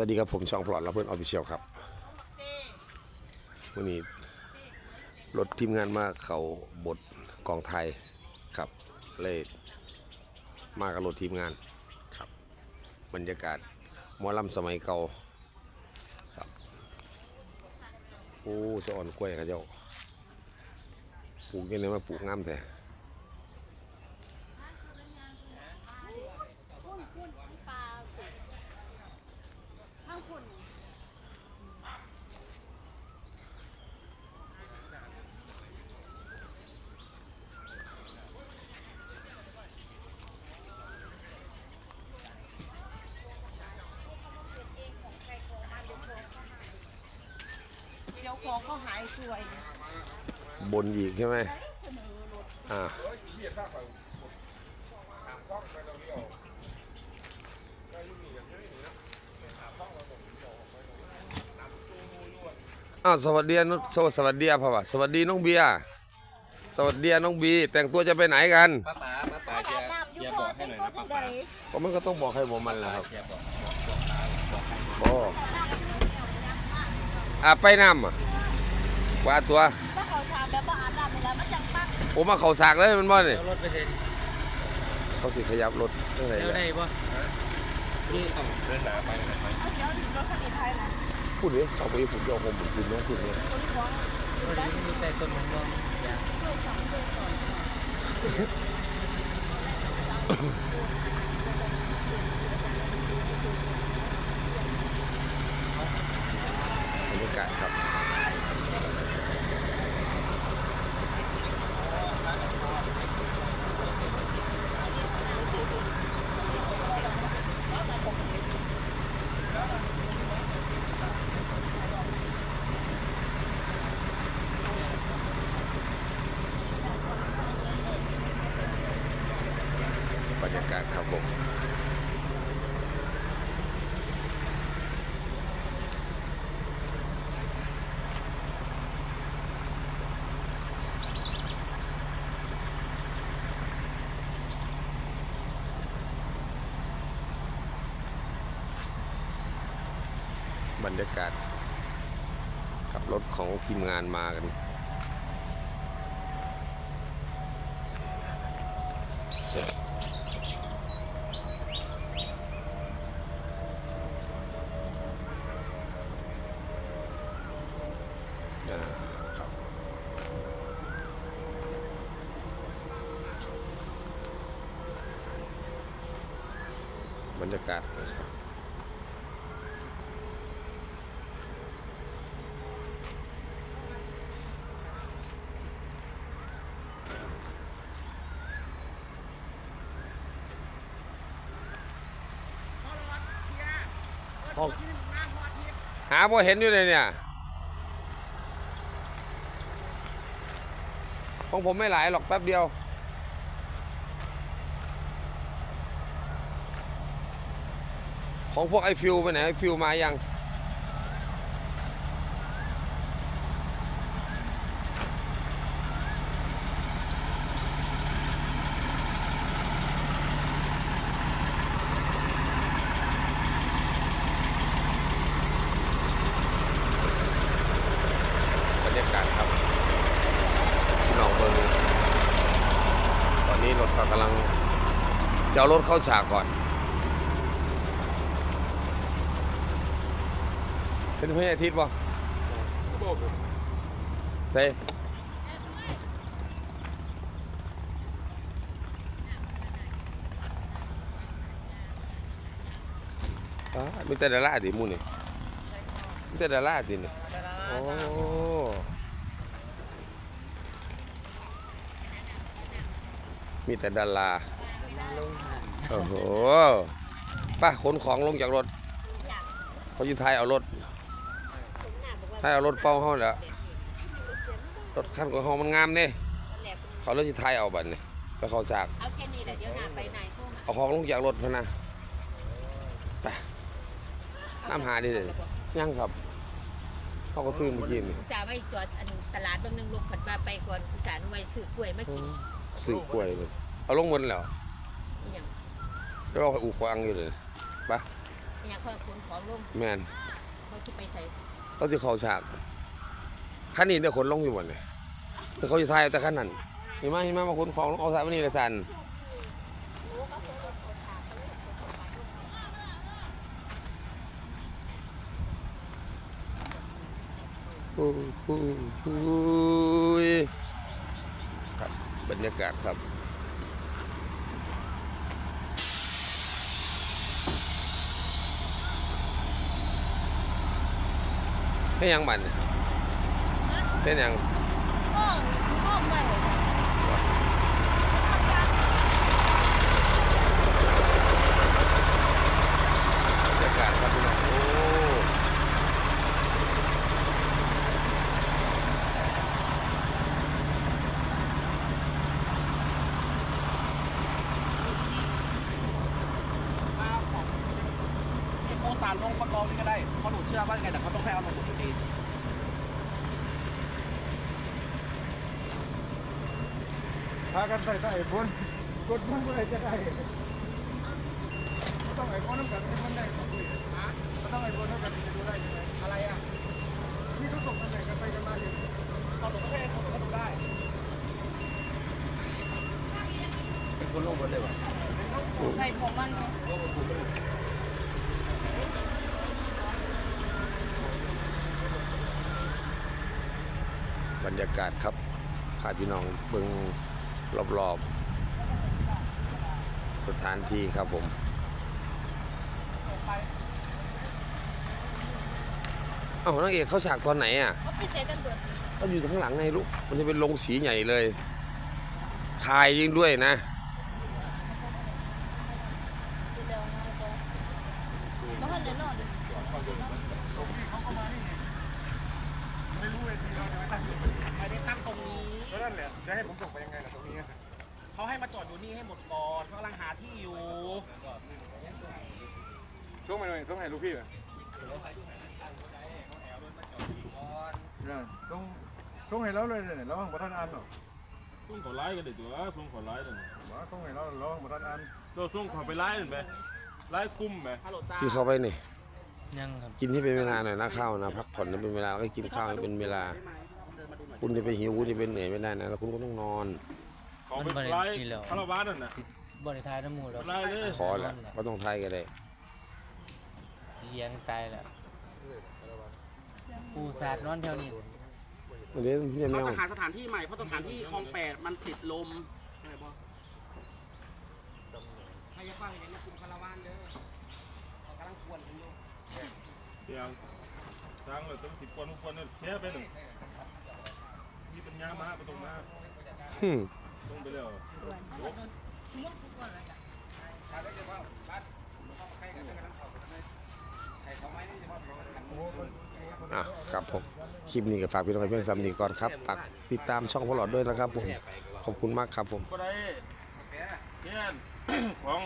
วัสดีครับผมช่องพลอดและเพื่อนออฟฟิเชียลครับวันนี้รถทีมงานมาเขาบทกองไทยครับเลยมากับรถทีมงานครับบรรยากาศมอลำสมัยเก่าครับโอ้สะอ่อนกล้วยเขาเจ้าปลูกยังไงมาปลูกงามแท้ คุณคุณปลาสุกข้างคุณ เดี๋ยว ของเขาหายสวยบนอีกใช่ไหมเสนอรถอ่าอ้าวสวัสดีนุสวัสสวัสดีพ่อวะสวัสดีน้องเบียร์สวัสดีน้องบี แต่งตัวจะไปไหนกันป้าป๋าป้าป๋าอาเชียบร์น้ำอเชียู่ยร์ก่บออนกให้เป็นหน่อยคนะนป้าใดป๋าก็มันก็ต้องบอกให้ผมมันแหละครับเชียร์บอกบอกบอกตาบอกให้หน่อยบ่อะไปน้ำอะ ว่าตัวถ้าเขาชามแบบว่าอาบน้ำไปแล้วมันจังปักผมมาเขาสากเลยมันบ่นี่แล้วรถไปเซ็นเขาสิขยับรถเท่าไหร่แล้วได้ปะนี่ต้องเดินหนาไปหน่อยไหมเอาเดี๋ยวดิรถคันนี้ไทยนะพูดดิเอาไปผมจะเอาผมผมกินน้องคุณเนี่ยคนของอยู่วันด้านนี้มีแต่ต้นมะม่วงยางช่วยสองช่วยสองบรรยากาศครับบ บรรยากาศขับรถของทีมงานมากันบบรรยากาศนะครับ หาพอเห็นอยู่เลยเนี่ย ของผมไม่หลายหรอกแป๊บเดียว ของพวกไอฟิวไปไหนไอฟิวมายัง บรรยากาศครับพี่น้องเมืองตอนนี้รถก็กำลัง จะเอารถเข้าฉากก่อน เป็นพระอาทิตย์ป่ะเซ่อ่ามีแต่ดาราดิมูนี่มีแต่ดาราดินี่โอ้มีแต่ดารา โอ้โหไป้าขนของลงจากรถเขาอยู่ไทยเอารถไทยเอารถเป้าเขาแหล้วรถคันของเขามันงามเนี่ยเขาเลยที่ไทยเอาบัตรเนี่ยไปเขาสากเอาแค่นี้แหละเดี๋ยวหน้าไปไหนพวกเอาของลงจากรถพะนะไปน้ำหาดิเลยยังครับเขาก็ตื่นเมื่อกี้นี่อุตส่าห์ไว้จอดอันตลาดเบางหนึงลูกผัดมาไปก่อนอุตส่าห์ไว้ซื้อกล้วยมากินสื่อกล้วยเลยเอาลงบนแล้ว อหย่างแล้วเราอูควางอยู่เลยไปอยากค่อยขนของลงแมนเขาจะไปใส่เขาจะเข้าฉากคันนี้ได้ขนลงอยู่บ่เนี่ยแต่เขาจะทายแต่คันนั้นเห็นไหมเห็นไหมมาขนของลงเอาสายวันนี้เลยสันโอ้โหครับบรรยากาศครับ เป็นยังบันเป็นยังห้องห้องใหม่บรรยากาศครับพี่น้องโอ้ มาของโอสารลงประกองนี่ก็ได้เพราะหนูเชื่อว่ายังไงแต่เขาต้องให้เอาลงอยู่ดีพากันใส่ใต้บนกดมันเมื่อไรจะได้ต้องไอ้บนน้ำกันให้มันได้ของคุยฮะต้องไอ้บนน้ำกันจะดูได้ยังไงอะไรอะที่เขาส่งกันไหนกันไปกันมาอยู่ตอนหนูก็ใช่คนหนูก็ดูได้เป็นคนโลงบนเลยวะใครของมันเนาะ รรยากาศครับพาพี่น้องเบิ่งรอบๆ สถานที่ครับผมเอ้านางเอกเข้าฉากตอนไหนอะเขาไปเซ็ตกันเบิดก็อยู่ข้างหลังไงลูก มันจะเป็นลงสีใหญ่เลยถ่ายยิงด้วยนะ ดูแล้วนะก็บ้านเดี๋ยวนอน ไม่รู้เวทีเราจะไปตั้งอยู่ ไม่ได้ตั้งตรงนี้ ก็นั่นแหละ จะให้ผมส่งไปยังไงล่ะตรงนี้เขาให้มาจอดอยู่นี่ให้หมดก่อนเขากำลังหาที่อยู่ ช่วงไหนหน่อยช่วงไหนลูกพี่อะต้องช่วงไหนเราเลยเนี่ยเราห้องประธานอันเนาะส่งขอไล่กันเดี๋ยวตัวส่งขอไล่หน่อยว่าช่วงไหนเราเราห้องประธานอันตัวส่งขอไปไล่หน่อยไหมไล่กลุ่มไหมฮัลโหลจ้ากินเข้าไปนี่ยังครับ กินที่เป็นเวลาหน่อยนะข้าวนะพักผ่อนให้เป็นเวลาแล้วก็กินข้าวให้เป็นเวลา คุณจะไปหิวคุณจะไปเหนื่อยไม่ได้นะแล้วคุณก็ต้องนอน ขอไปไล่คาราวานนั่นน่ะบริทายน้ำมูกแล้วไล่เลยขอแหละก็ต้องทายกันเลยเลี้ยงตายแล้วปูสาดนอนแถวนี้วันนี้พี่แมเขาวจะหาสถานที่ใหม่เพราะสถานที่คลองแปดมันติดลมอะไรบอใครจะฟังอย่างนี้กลุ่มคาราวานเด้อเขากำลังควรกันอยู่เตียงสร้างเลยต้องสิบคนทุกคนเนี่ยแค่ไปหนึ่ง มีปัญญามาประตรงมาฮึ่มตรงไปแล้วอะครับผม คลิปนี้ก็ฝากพี่น้องให้เพื่อนซ้ำนี้ก่อนครับฝากติดตามช่องพลอดด้วยนะครับผม ขอบคุณมากครับผม ก็ได้เช่นของ